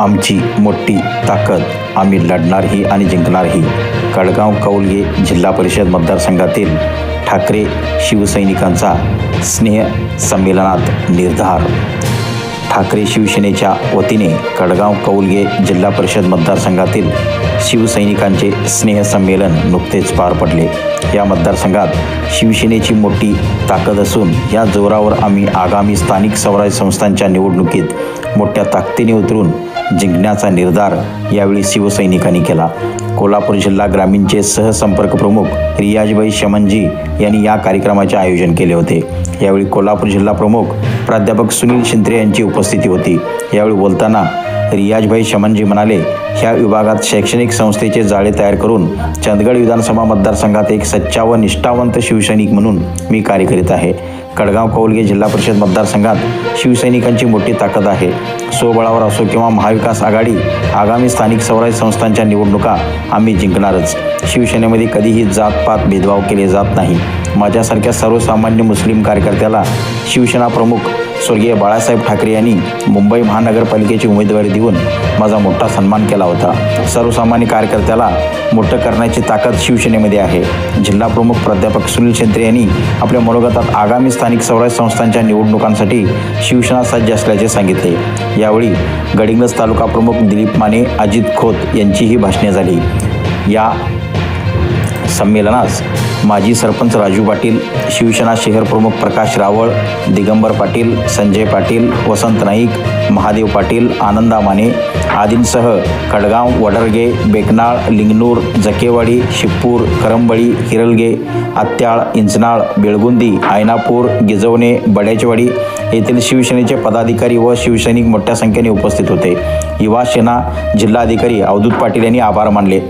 आमची मोठी ताकद. आम्ही लढणारही आणि जिंकणारही. कडगाव कौलगे जिल्हा परिषद मतदारसंघातील ठाकरे शिवसैनिकांचा स्नेह संमेलनात निर्धार. ठाकरे शिवसेनेच्या वतीने कडगाव कौलगे जिल्हा परिषद मतदारसंघातील शिवसैनिकांचे स्नेहसंमेलन नुकतेच पार पडले. या मतदारसंघात शिवसेनेची मोठी ताकद असून या जोरावर आम्ही आगामी स्थानिक स्वराज्य संस्थांच्या निवडणुकीत मोठ्या ताकदीने उतरून जिंकण्याचा निर्धार यावेळी शिवसैनिकांनी केला. कोल्हापूर जिल्हा ग्रामीणचे सहसंपर्क प्रमुख रियाजबाई शमनजी यांनी या कार्यक्रमाचे आयोजन केले होते. यावेळी कोल्हापूर जिल्हा प्रमुख प्राध्यापक सुनील शिंत्रे यांची उपस्थिती होती. यावेळी बोलताना रियाजभाई शमनजी म्हणाले ह्या विभागात शैक्षणिक संस्थेचे जाळे तयार करून चंदगड विधानसभा मतदारसंघात एक सच्चा व निष्ठावंत शिवसैनिक म्हणून मी कार्य करीत आहे. कडगाव कौलगे जिल्हा परिषद मतदारसंघात शिवसैनिकांची मोठी ताकद आहे. स्वबळावर असो किंवा महाविकास आघाडी आगामी स्थानिक स्वराज्य संस्थांच्या निवडणुका आम्ही जिंकणारच. शिवसेनेमध्ये कधीही जातपात भेदभाव केले जात नाही. माझ्यासारख्या सर्वसामान्य मुस्लिम कार्यकर्त्याला शिवसेना प्रमुख स्वर्गीय बाळासाहेब ठाकरे यांनी मुंबई महानगरपालिकेची उमेदवारी देऊन माझा मोठा सन्मान केला होता. सर्वसामान्य कार्यकर्त्याला मोठं करण्याची ताकद शिवसेनेमध्ये आहे. जिल्हा प्रमुख प्राध्यापक सुनील शेंत्रे यांनी आपल्या मनोगतात आगामी स्थानिक स्वराज्य संस्थांच्या निवडणुकांसाठी शिवसेना सज्ज असल्याचे सांगितले. यावेळी गडिंगज तालुका प्रमुख दिलीप माने अजित खोत यांचीही भाषणे झाली. या संमेलनास माजी सरपंच राजू पाटील शिवसेना शहर प्रमुख प्रकाश रावळ दिगंबर पाटील संजय पाटील वसंत नाईक महादेव पाटील आनंदा माने आदींसह खडगाव वडरगे बेकनाळ लिंगनूर जकेवाडी शिपूर करंबळी हिरलगे आत्याळ इंचनाळ बेळगुंदी आयनापूर गिजवणे बड्याचवाडी येथील शिवसेनेचे पदाधिकारी व शिवसैनिक मोठ्या संख्येने उपस्थित होते. युवा सेना जिल्हाधिकारी अवधूत पाटील यांनी आभार मानले.